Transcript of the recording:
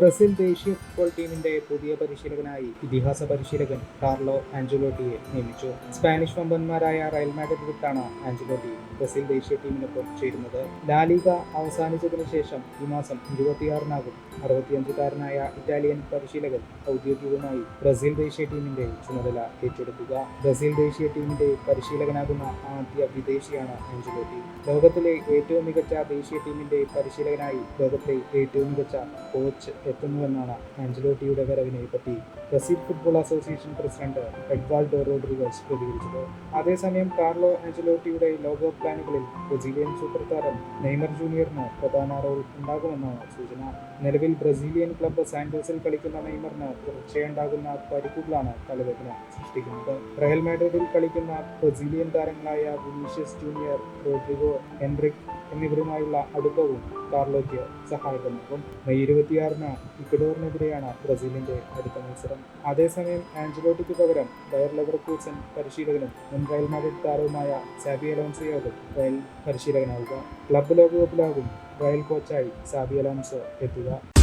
Brazil ദേശീയ football ടീമിന്റെ പുതിയ പരിശീലകനായി ഇതിഹാസ പരിശീലകൻ കാർലോ ആഞ്ചലോട്ടിയെ നിയമിച്ചു. സ്പാനിഷ് വമ്പന്മാരായ റയൽ മാഡ്രിഡ് വിട്ടാണ് ആഞ്ചലോട്ടി ബ്രസീൽ ദേശീയ ടീമിനൊപ്പം ചേരുന്നത്. ലാലിക അവസാനിച്ചതിനു ശേഷം ഈ മാസം ഇരുപത്തിയാറിനാകും അറുപത്തിയഞ്ചുകാരനായ ഇറ്റാലിയൻ പരിശീലകൻ ഔദ്യോഗികമായി ബ്രസീൽ ദേശീയ ടീമിന്റെ ചുമതല ഏറ്റെടുക്കുക. ബ്രസീൽ ദേശീയ ടീമിന്റെ പരിശീലകനാകുന്ന ആദ്യ വിദേശിയാണ് ആഞ്ചലോട്ടി ലോകത്തിലെ ഏറ്റവും മികച്ച ദേശീയ ടീമിന്റെ പരിശീലകനായി ലോകത്തെ ഏറ്റവും മികച്ച കോച്ച് എത്തുന്നുവെന്നാണ് ആഞ്ചലോട്ടിയുടെ വരവിനെ പറ്റി Brazil football association president Ednaldo Rodrigues പ്രതികരിച്ചത്. അതേസമയം കാർലോ ആഞ്ചലോട്ടിയുടെ ലോക പ്ലാനുകളിൽ ബ്രസീലിയൻ സൂപ്പർ താരം നെയ്മർ ജൂനിയറിന് പ്രധാന റോൾ ഉണ്ടാകുമെന്നാണ് സൂചന. നിലവിൽ ബ്രസീലിയൻ ക്ലബ്ബ് സാന്റോസിൽ കളിക്കുന്ന നെയ്മറിന് തുടർച്ചയുണ്ടാകുന്ന പരിക്കുകളാണ് തലവേദന സൃഷ്ടിക്കുന്നത്. റയൽ മാഡ്രിഡിൽ കളിക്കുന്ന ബ്രസീലിയൻ താരങ്ങളായ വിനീഷ്യസ് ജൂനിയർ റോഡ്രിഗോ എൻറിക് എന്നിവരുമായുള്ള അടുപ്പവും കാർലോയ്ക്ക് സഹായകമാകും. മെയ് ഇരുപത്തിയാറിന് ഇക്വഡോറിനെതിരെയാണ് ബ്രസീലിന്റെ അടുത്ത മത്സരം. അതേസമയം ആഞ്ചലോട്ടിക്ക് പകരം ബയർ ലെവർക്കൂസൻ പരിശീലകനും മുൻ റയൽ മാഡ്രിഡ് താരവുമായ സാബി അലോൺസോയാകും റയൽ പരിശീലകനാവുക. ക്ലബ്ബ് ലോകകപ്പിലാകും റയൽ കോച്ചായി സാബി അലോൺസോ എത്തുക.